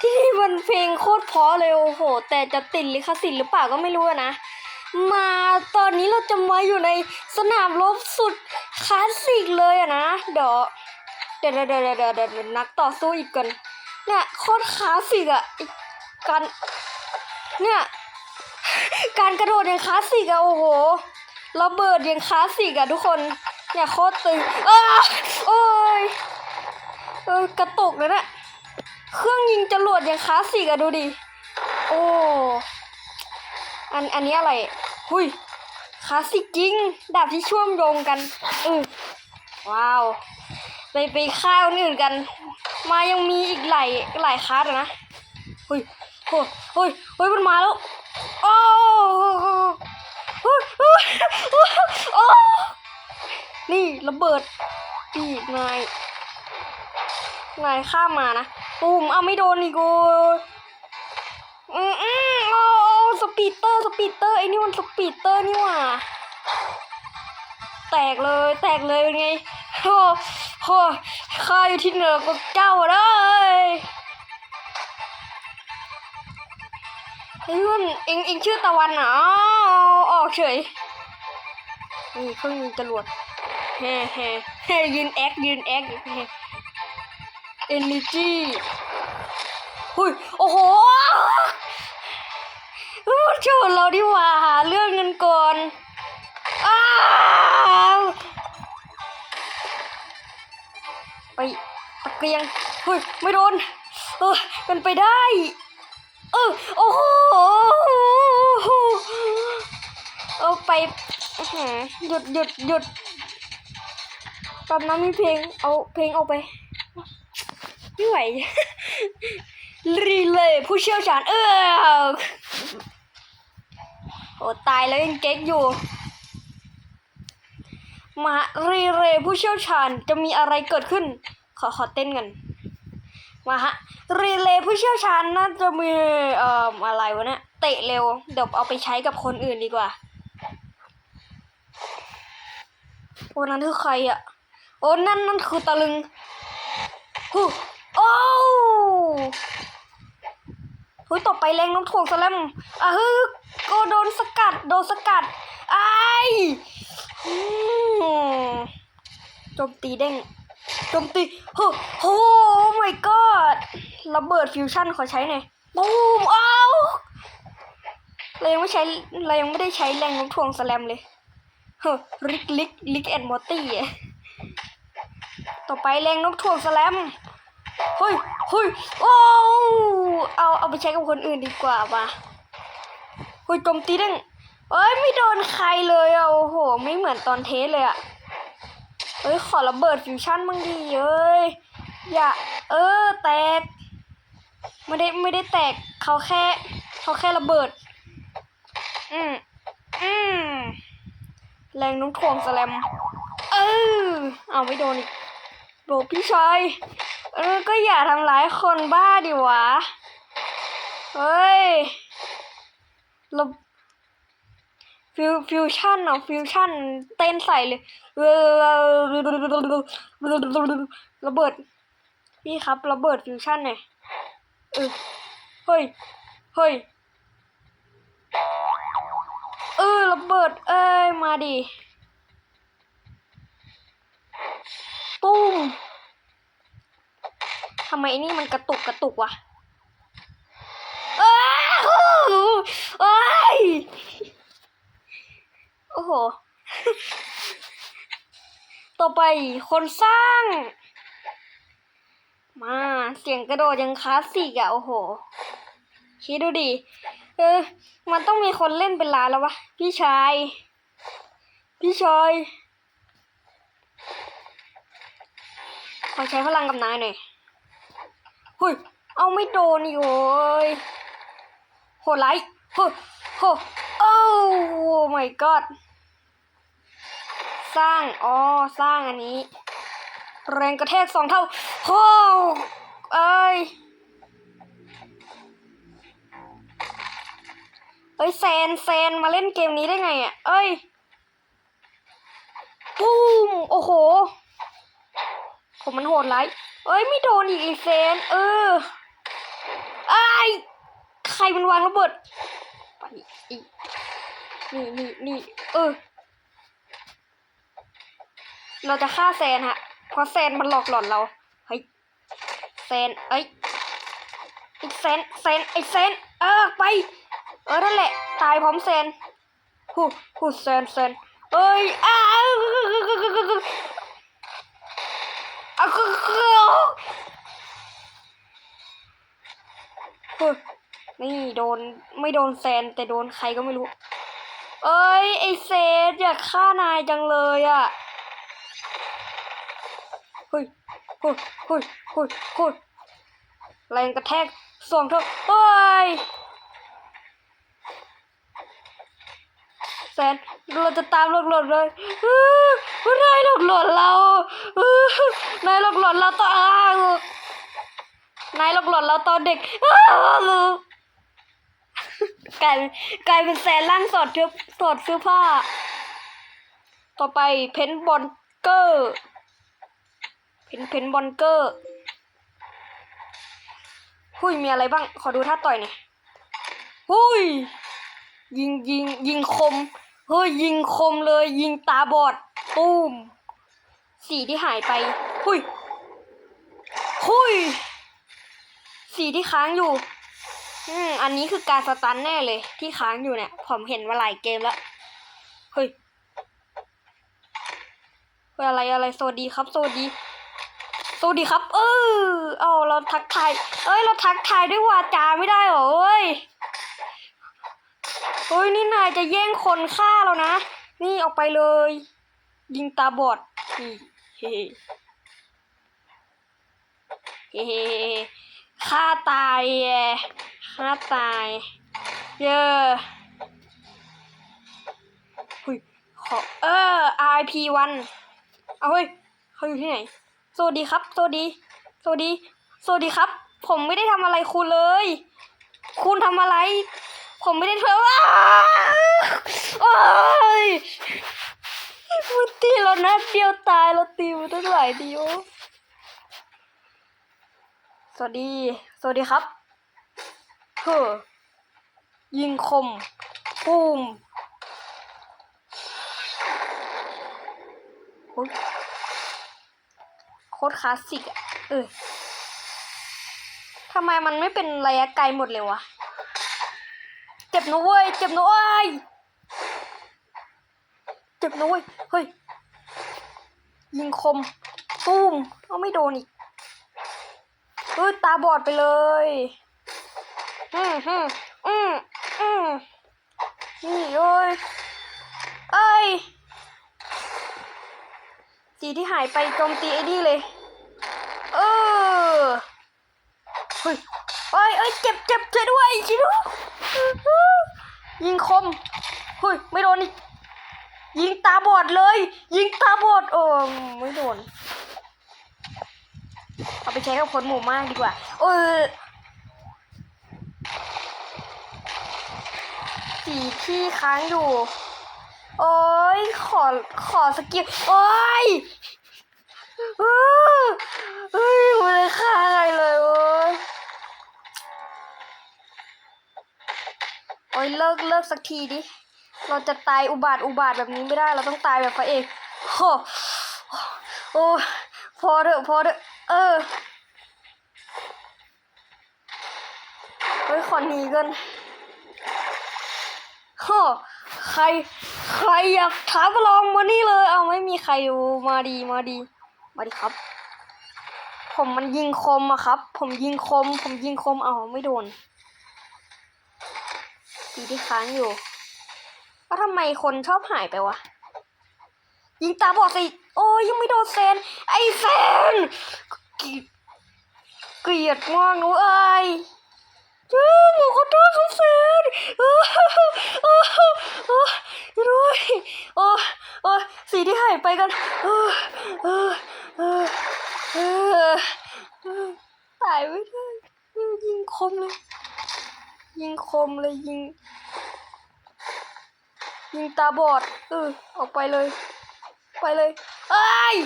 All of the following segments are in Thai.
ที่นี่มันเพลงโคตรเพราะเลยโอ้โห แต่จะติดลิขสิทธิ์หรือเปล่าก็ไม่รู้นะ มาตอนนี้เราจะมาอยู่ในสนามรบสุดคลาสสิกเลยอะนะเดี๋ยวเดี๋ยวเดี๋ยวเดี๋ยวเดี๋ยวเดี๋ยวนักต่อสู้อีกก่อนเนี่ยโคตรคลาสสิกอะการเนี่ยการกระโดดอย่างคลาสสิกอะโอ้โหระเบิดอย่างคลาสสิกอะทุกคนเนี่ยโคตรตึงอ้าโอ้ยเออกระตุกเลยนะ เครื่องยิงจรวดอย่างคลาสสิกอะดูดิ โอ้ อันอันนี้อะไร หุยคลาสสิกจริง ดาบที่เชื่อมโยงกันอือว้าว ไปไปฆ่าคนอื่นกัน มายังมีอีกหลายหลายคลาสนะ หุยโอ้เฮ้ยเฮ้ยมันมาแล้ว โอ้โอ้โอ้โอ้นี่ระเบิดอีกนายนายข้ามมานะ ตูมเอาไม่โดนอีกโอ้อืมอืมโอ้สปีดเตอร์สปีดเตอร์ไอ้นี่มันสปีดเตอร์นี่หว่า แตกเลยแตกเลยเป็นไงโอ้โหข้าอยู่ที่เหนือกว่าเจ้าเลยเฮ้ยมันเองเองชื่อตะวันเหรอออกเฉยนี่เครื่องยิงจรวดแฮ่แฮ่แฮ่ยืนแอคยืนแอคแฮ่ เอเนจีหุยโอ้โหมันชนเราดิว่าหาเรื่องกันก่อนอ้าวไปตะเกียงเฮ้ยไม่โดนเออเป็นไปได้ เออโอ้โหเออไปอื้อหือหยุดหยุดหยุดตอนนั้นมีเพลงเอาเพลงเอาไป ไม่ไหวรีเลยผู้เชี่ยวชาญเออโอ้ตายแล้วยังเก๊กอยู่ มารีเลยผู้เชี่ยวชาญจะมีอะไรเกิดขึ้น ขอขอเต้นกันมาฮะรีเลย์ผู้เชี่ยวชาญน่าจะมีเอ่ออะไรวะเนี่ยเตะเร็วเดี๋ยวเอาไปใช้กับคนอื่นดีกว่าโอ้นั้นคือใครอะโอ้นั่นนั่นคือตะลึงฮู้ โอ้เฮ้ยต่อไปแรงน้ำถ่วงสแลมอะฮึก็โดนสกัด โดนสกัดไอ้โจมตีเด้งโจมตีโอ้โห my god ระเบิดฟิวชั่นขอใช้หน่อยบูมอ้าวเรายังไม่ใช้เรายังไม่ได้ใช้แรงน้มถ่วงสแลมเลยเฮ้ลิกลิกลิกแอนมอตตี้ต่อไปแรงน้มถ่วงสแลม เฮ้ยเฮ้ยโอ้เอาเอาไปใช้กับคนอื่นดีกว่าป่ะเฮ้ยโจมตีด้งเอ้ยไม่โดนใครเลยอะโอ้โห ไม่เหมือนตอนเทสเลยอะเอ้ยขอระเบิดฟิวชั่นบ้างดีเอ้ยอย่าเออแตกไม่ได้ไม่ได้แตกเขาแค่เขาแค่ระเบิด อืมอืมแรงโน้มถ่วงสแลม เออเอาไม่โดนอีกโดพี่ชาย เออ ก็อย่าทำร้ายคนบ้าดิวะ เฮ้ยระฟิวฟิวชั่นอะฟิวชั่นเต้นใส่เลยระเบิด พี่ครับระเบิดฟิวชั่นหน่อยเออเฮ้ย เฮ้ย เออระเบิด เอ้ย มาดิ ตุ้ม ทำไมไอ้นี่มันกระตุกกระตุกวะอ้าวเอ้ยโอ้โห ต่อไปคนสร้าง มาเสียงกระโดดยังคลาสสิกอะโอ้โห คิดดูดิ เออ มันต้องมีคนเล่นเป็นล้านแล้ววะ พี่ชาย พี่ชาย ขอใช้พลังกับนายหน่อย เฮ้ย เอาไม่โดนอีกโว้ยโหดไลท์โหโหโอ้ my god สร้าง อ๋อ สร้างอันนี้ แรงกระแทกสองเท่าโอ้เอ้ยเอ้ยแซนแซนมาเล่นเกมนี้ได้ไงอะ เอ้ยปุ้ม โอ้โห ผมมันโหดร้ายเอ้ยไม่โดนอีกไอแซนเออไอใครมันวางระเบิดไปอีกนี่นี่นี่เออ เราจะฆ่าแซนฮะ เพราะแซนมันหลอกหลอนเราเฮ้ยแซนเอ้ยไอแซนแซนไอ้แซนเออไป เออนั่นแหละ ตายพร้อมแซนหูหูแซนแซนเอ้ยอ้า อ้าวเฮ้ยนี่โดนไม่โดนแซนแต่โดนใครก็ไม่รู้ เอ้ย ไอเซนอยากฆ่านายจังเลยอะเฮ้ยเฮ้ยเฮ้ยเฮ้ยเฮ้ยแรงกระแทกส่วงเธอเฮ้ยแซนเราจะตามหลอกหลอนเลย นายหลอกหลอนเรานายหลอกหลอนเราตอนอ้าวนายหลอกหลอนเราตอนเด็กกลายเป็นกลายเป็นแซนร่างสอดเสื้อสอดเสื้อผ้า ต่อไปเพนบอลเกอร์เพนเพนบอลเกอร์หุยมีอะไรบ้าง ขอดูท่าต่อยหน่อยหุยยิงยิงยิงคม เฮ้ยยิงคมเลยยิงตาบอด ตูมสีที่หายไป หุย หุย สีที่ค้างอยู่ อืม อันนี้คือการสตันแน่เลย ที่ค้างอยู่เนี่ย ผมเห็นมาหลายเกมแล้ว เฮ้ยเฮ้ยอะไรอะไรสวัสดีครับสวัสดีสวัสดีครับ เออเอาเราทักทาย เอ้ย เราทักทายด้วยวาจาไม่ได้เหรอเอ้ยเฮ้ย นี่นายจะแย่งคนฆ่าเรานะ นี่ออกไปเลย ยิงตาบอดเฮ้เฮ้เฮ้ฆ่าตายแย่ฆ่าตาย เย้หุยขอเออ RIP วันเอาเฮ้ยเขาอยู่ที่ไหน สวัสดีครับ สวัสดี สวัสดี สวัสดีครับ ผมไม่ได้ทำอะไรคุณเลย คุณทำอะไร ผมไม่ได้เธอว้าโอ้ยมัน ตีเรานัดเดียวตายเราตีมันตั้งหลายเดียวสวัสดี สวัสดีครับเฮ้อยิงคมปูมโอ้ยโคตรคลาสสิกอะเออทำไมมันไม่เป็นระยะไกลหมดเลยวะ เจ็บนะเว้ย เจ็บนะเว้ย เจ็บนะเว้ย เฮ้ย ยิงคมตุ้มเอาไม่โดนอีกเฮ้ยตาบอดไปเลย อืมอืมอืมอืมนี่เอ้ย เอ้ยสีที่หายไปโจมตีไอ้นี่เลย เออ เฮ้ยเอ้ยเอ้ยเจ็บเจ็บช่วยด้วยช่วยด้วยยิงคม เฮ้ย ไม่โดนอีก ยิงตาบอดเลย ยิงตาบอดเออไม่โดน เอาไปใช้กับคนหมู่มากดีกว่า เออสีที่ค้างอยู่ โอ้ยขอขอสกิลโอ้ยเออเฮ้ยไม่ได้ฆ่าใครเลยโอ้ยโอ้ยเลิกเลิกสักทีดิ เราจะตายอุบาทอุบาทแบบนี้ไม่ได้เราต้องตายแบบพระเอกโอ้โอ้พอเถอะพอเถอะเออเฮ้ยขอหนีกันโอ้ใคร ใครอยากท้าประลองมานี่เลย เอาไม่มีใครดูมาดีมาดี มาดีครับ ผมมันยิงคมอะครับ ผมยิงคม ผมยิงคมเอาไม่โดนสีที่ค้างอยู่ ว่าทำไมคนชอบหายไปวะ ยิงตาบอดสิ โอ้ยยังไม่โดนเซน ไอเซน เกลียดเกลียดมากนะเอ้ยเจ้าหนูขอโทษครับเซนเออเออเออด้วยโอ้โอ้สีที่หายไปกันเออเออเออเออตายไม่ได้เออยิงคมเลย ยิงคมเลยยิง ยิงตาบอดเออออกไปเลย ไปเลยเอ้ย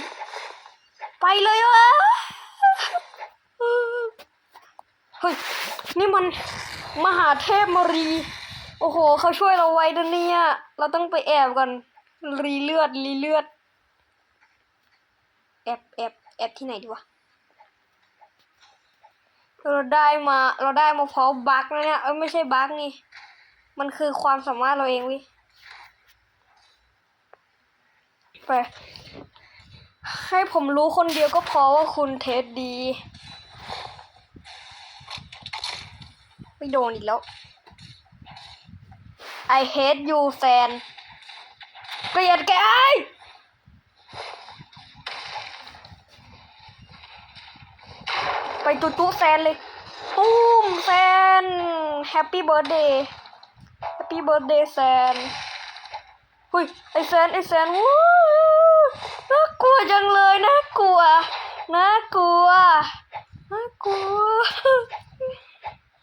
ไปเลยวะเฮ้ยนี่มันมหาเทพมารี โอ้โหเขาช่วยเราไว้นะเนี่ยเราต้องไปแอบก่อนรีเลือดรีเลือดแอบแอบแอบที่ไหนดีวะเราได้มาเราได้มาเพราะบั๊กนะเนี่ยเอ้ยไม่ใช่บั๊กนี่ มันคือความสามารถเราเองวิ ไป ให้ผมรู้คนเดียวก็พอว่าคุณเทสดี ไม่โดนอีกแล้ว I hate you แฟน เกลียดแกไอไปตุ๊ตุ๊แฟนเลยตุ้มแฟน Happy Birthday Happy Birthday แฟน หุยไอแฟนไอแฟนวู้น่ากลัวจังเลยน่ากลัวน่ากลัวน่ากลัว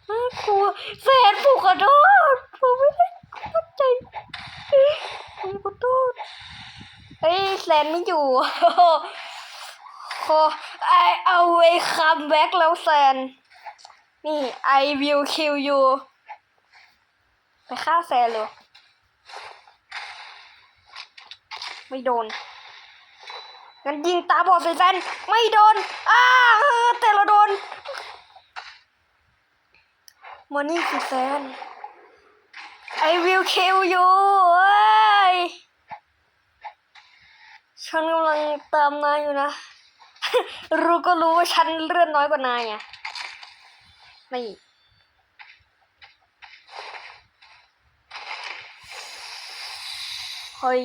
น่ากลัวแฟนผูกขอโทษผมไม่ได้ตั้งใจผมขอโทษเอ้ยแซนไม่อยู่โอไอเอาไว้คัมแบ็กแล้วแซนนี่ I will kill you ไปฆ่าแซนเลย ไม่โดนงั้นยิงตาบอดใส่แซนไม่โดนอ้าเออแต่เราโดนมานี่สิแซน I will kill you เอ้ยฉันกำลังตามนายอยู่นะ รู้ก็รู้ว่าฉันเลื่อนน้อยกว่านายไงนี่เฮ้ย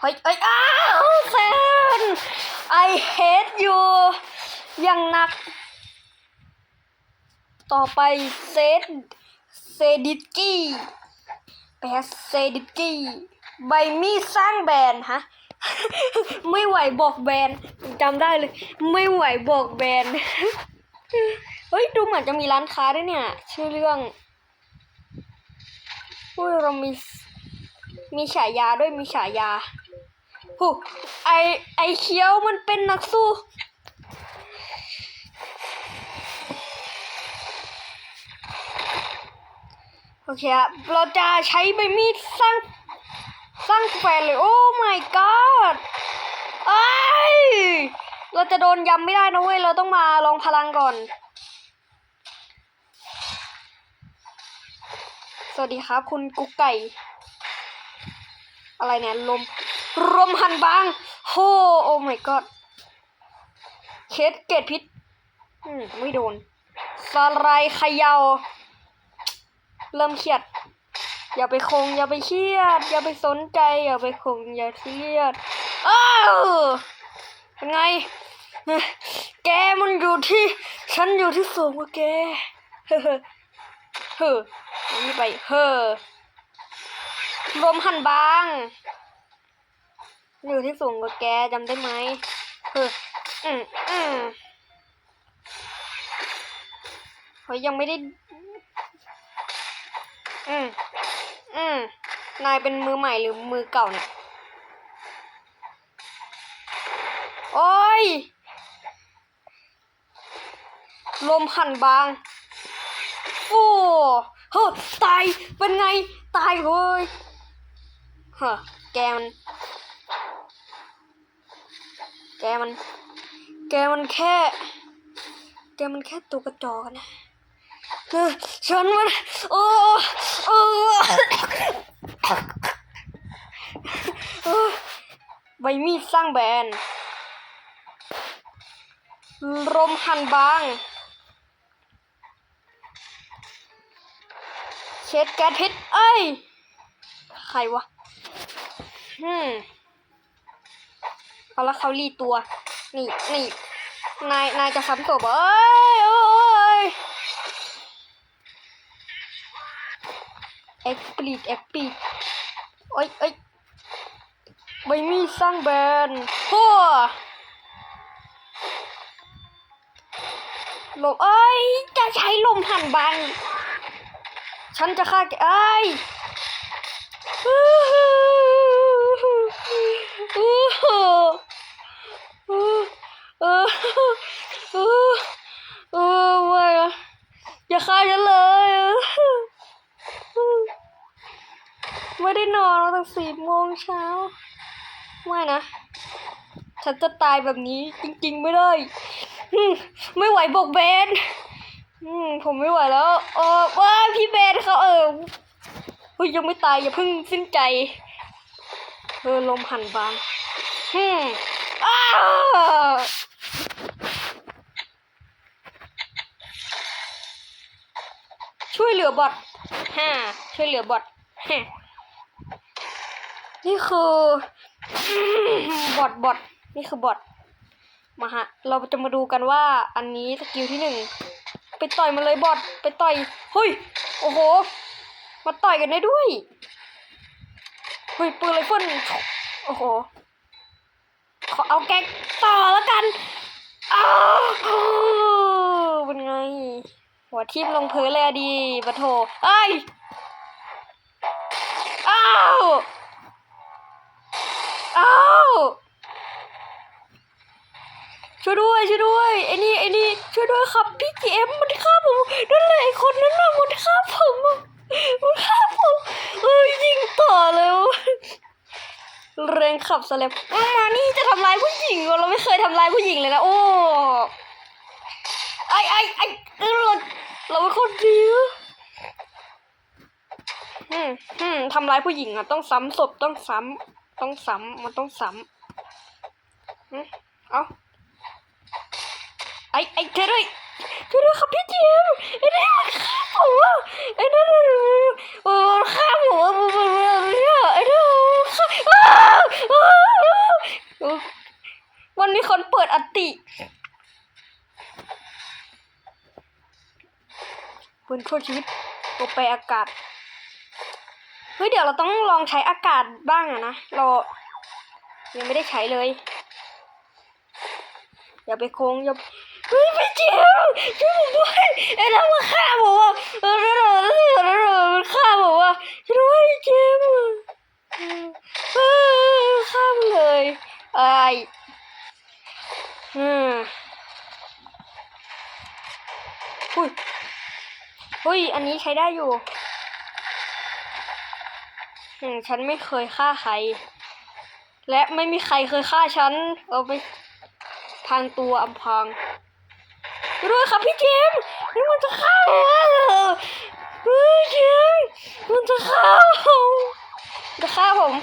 เฮ้ยเอ้ยอ้าวแซน I hate you อย่างหนัก ต่อไปเซดเซดิสกี้แปลเซดิสกี้ใบมีดสร้างแบรนด์ฮะ ไม่ไหวบอกแบรนด์จำได้เลย ไม่ไหวบอกแบรนด์เฮ้ย ดูเหมือนจะมีร้านค้าด้วยเนี่ย ชื่อเรื่องอุ้ยเรามีมีฉายาด้วยมีฉายา หูไอไอเคียวมันเป็นนักสู้โอเคครับเราจะใช้ใบมีดสร้างสร้างแฟนเลยโอ้ my god ไอยเราจะโดนยำไม่ได้นะเว้ย เราต้องมาลองพลังก่อน สวัสดีครับคุณกุ๊กไก่ อะไรเนี่ย ลม ลมหันบางโฮโอ้ my god เคสเกตพิษอไม่โดนสไลด์เขยาวเริ่มเครียด อย่าไปคง อย่าไปเครียด อย่าไปสนใจ อย่าไปคง อย่าเครียดอ้าวเป็นไง แกมันอยู่ที่ ฉันอยู่ที่สูงกว่าแก เฮ้อเฮ้อนี่ไป เฮ้อลมหันบาง อยู่ที่สูงกว่าแกจำได้ไหมเฮ้ออืมอืมเฮ้ยยังไม่ได้ อืมอืมนายเป็นมือใหม่หรือมือเก่าเนี่ย โอ้ย ลมหันบางโอ้เฮ้อตาย เป็นไง ตายเฮ้ยเฮ้อแกมัน แกมัน แกมันแค่ แกมันแค่ตัวกระจอกนะเออฉันมันโอ้โอ้ใบมีดสร้างแบรนด์ลมหันบาง เช็ดแก๊สพิษเอ้ย ใครวะ อืม เอาละเขารีตัว นี่นี่นายนายจะซ้ำตัวบ่เอ้ยโอ้ยเอ็กปลีดเอ็กปีดโอ้ยเอ้ยใบมีสร้างแบรนด์พัวลมเอ้ย จะใช้ลมหันบางฉันจะฆ่าแกเอ้ยอู้หูอู้หูอู้ หูอู้หูอู้หูไม่อะอย่าอย่าฆ่าฉันเลย ไม่ได้นอนมาตั้งสี่โมงเช้า ไม่นะ ฉันจะตายแบบนี้จริงๆไม่ได้ไม่ไหวบอกเบนอืมผมไม่ไหวแล้ว เออว่าพี่เบนเขาเออเฮ้ยยังไม่ตายอย่าเพิ่งสิ้นใจ เออลมหันบางฮึมอ้า วยเหลือบอทฮ่าช่วยเหลือบอทฮ่านี่คือบอทบอทนี่คือบอทมาฮะ เราจะมาดูกันว่าอันนี้สกิลที่หนึ่งไปต่อยมันเลยบอทไปต่อยเฮ้ยโอ้โห มาต่อยกันได้ด้วยเฮ้ยปืนไรเฟิลโอ้โหขอเอาแก๊กต่อแล้วกันอ้าวเป็นไง หัวทิ่มลงพื้นเลยอะดีปะโถเอ้ย อ้าว อ้าว ช่วยด้วยช่วยด้วยไอ้นี่ไอ้นี่ช่วยด้วยครับพี่เจมมันฆ่าผมนั่นแหละไอ้คนนั้นน่ะมันฆ่าผมมันฆ่าผมเอ้ยยิงต่อแล้วเรงขับสเลปมานี่จะทำร้ายผู้หญิงเรอเราไม่เคยทำร้ายผู้หญิงเลยนะโอ้ไอไอไอเออ เราเป็นคนดีอืมอืมทำร้ายผู้หญิงอะ ต้องซ้ำศพต้องซ้ำต้องซ้ำมันต้องซ้ำอืมเอาไอ้ไอ้เธอด้วยช่วยด้วยครับพี่เจมส์ไอ้นี่มันฆ่าผมอะไอ้นั่นน่ะเออฆ่าผมอะไอ้นี่มันฆ่าอ้าวอ้าววันนี้คนเปิดอัต ปืนช่วยชีวิตตัวไปอากาศ เฮ้ยเดี๋ยวเราต้องลองใช้อากาศบ้างอะนะ เรายังไม่ได้ใช้เลย อย่าไปโค้งอย่าเฮ้ยพี่เจียวช่วยผมด้วยไอ้นั่นมาฆ่าผมอะเออนั่นน่ะนั่นน่ะนั่นน่ะมันฆ่าผมอะช่วยด้วยเจมส์เออฆ่ามันเลยไอ้อืมหุ้ย หุ้ย อันนี้ใช้ได้อยู่อืมฉันไม่เคยฆ่าใคร และไม่มีใครเคยฆ่าฉัน เอาไปทางตัวอำพรางช่วยด้วยครับพี่เจมนี่มันจะเข้าเฮ้ยเจมมันจะเข้าจะฆ่าผม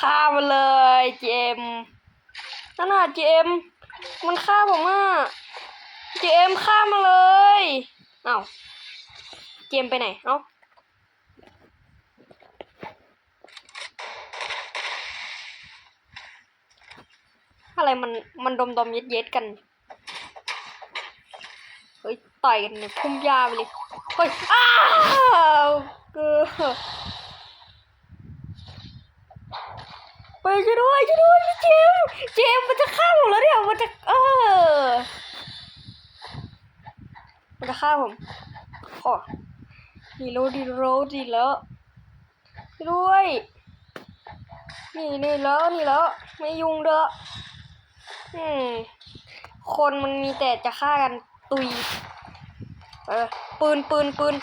ฆ่ามันเลยเจมนั่นน่ะเจมมันฆ่าผมอะเจมฆ่ามันเลย เอ้า เจมไปไหน เอ้าอะไรมันมันดมดมเย็ดเย็ดกัน เฮ้ย ต่อยกันเนี่ยพุ่มยาไปเลย เฮ้ย อ้าวเกอไปช่วยด้วยช่วยด้วยเจมเจมมันจะฆ่าผมแล้วเนี่ย มันจะ เออ มันจะฆ่าผมโอ้ ดีแล้วดีแล้วดีแล้วด้วย นี่นี่แล้วนี่แล้วไม่ยุ่งเด้ออืมคนมันมีแต่จะฆ่ากันตุย เออปืนปืนปืน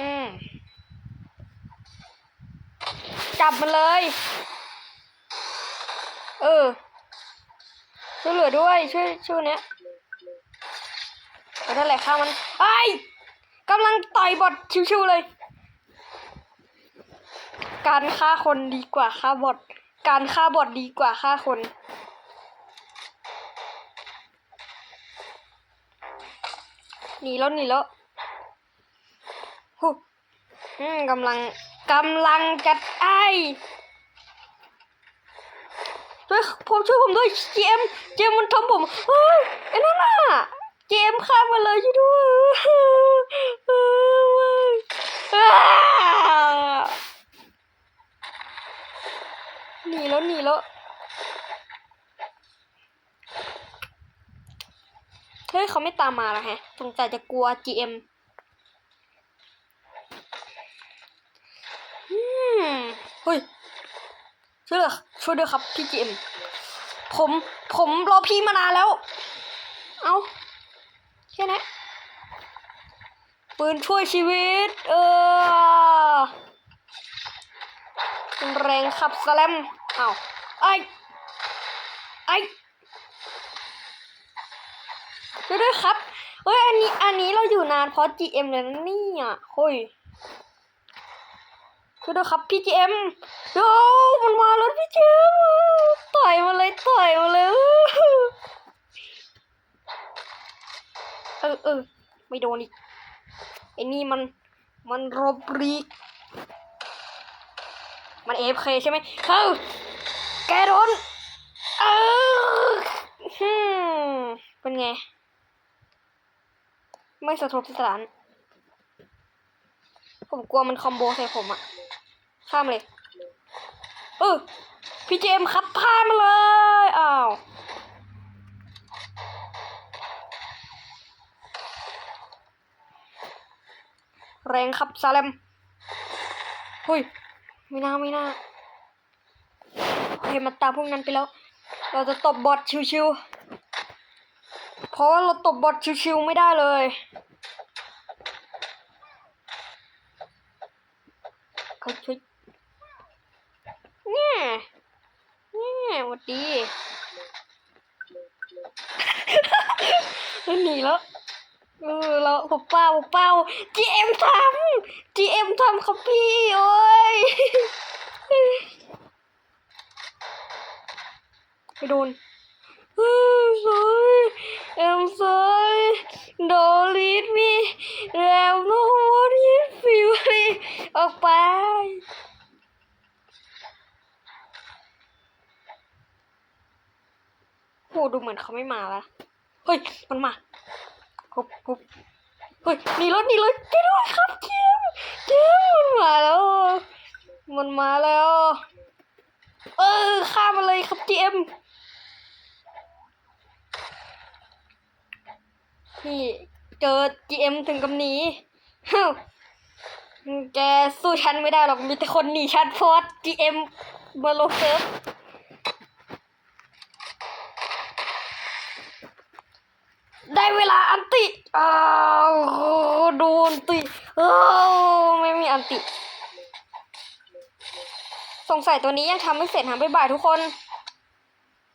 อืมจับมันเลย เออ ช่วยเหลือด้วย ช่วยช่วยเนี้ยเออนั่นแหละฆ่ามันไอ้ กำลังต่อยบอทชิวๆเลย การฆ่าคนดีกว่าฆ่าบอทการฆ่าบอทดีกว่าฆ่าคนหนีแล้วหนีแล้วฮู้อืมกำลังกำลังจัดไอ้ช่วยผมช่วยผมด้วยเจมเจมมันทำผมเฮ้ยไอ้นั่นน่ะ เจมส์ฆ่ามันเลยช่วยด้วยหนีแล้วหนีแล้วเฮ้ยเขาไม่ตามมาแล้วฮะสงสัยจะกลัว GM อืมเฮ้ยช่วยด้วยช่วยด้วยครับพี่ GM ผมผมรอพี่มานานแล้ว เอ้า แค่นั้นปืนช่วยชีวิต เออแรงขับสแลมอ้าวไอ้ไอ้ช่วยด้วยครับ เฮ้ย อันนี้ อันนี้เราอยู่นานเพราะ GM เลยนะนี่ยเฮ้ยช่วยด้วยครับพี่ GM โย่มันมาแล้วพี่ GM ต่อยมาเลยต่อยมาเลย เออเออไม่โดนอีกไอ้นี่มันมันรบรีกมันเอฟเคใช่ไหมเฮ้าแกโดนเออฮึมเป็นไง ไม่สะทกสถาน ผมกลัวมันคอมโบใส่ผมอะข้ามเลย เออพี่เจมครับพามาเลย อ้าว แรงครับซาเลมหุยไม่น่าไม่น่าโอเคมาตามพวกนั้นไปแล้ว เราจะตบบอทชิวๆเพราะว่าเราตบบอทชิวๆไม่ได้เลยเขาช่วยเนี่ยเนี่ยวัดดีหนีแล้ว เออเราผมเปล่าผมเปล่า GM ทำ GM ทำครับพี่โอ้ยไปโดนเฮ้ย sorry I'm sorry don't leave me I'm no more in fury ออกไปโหดูเหมือนเขาไม่มาละเฮ้ย มันมา ปุ๊บปุ๊บเฮ้ยหนีรถหนีรถไปด้วยครับเจมเจมมันมาแล้ว มันมาแล้ว เออฆ่ามันเลยครับเจมส์นี่เจอ GM ถึงกับหนีเฮ้แกสู้ฉันไม่ได้หรอกมีแต่คนหนีฉันเพราะ GM มาลงเซิร์ฟ ได้เวลาอันติอ้าวโดนอันติอ้าวไม่มีอันติ สงสัยตัวนี้ยังทำไม่เสร็จหาบ๊ายบายทุกคน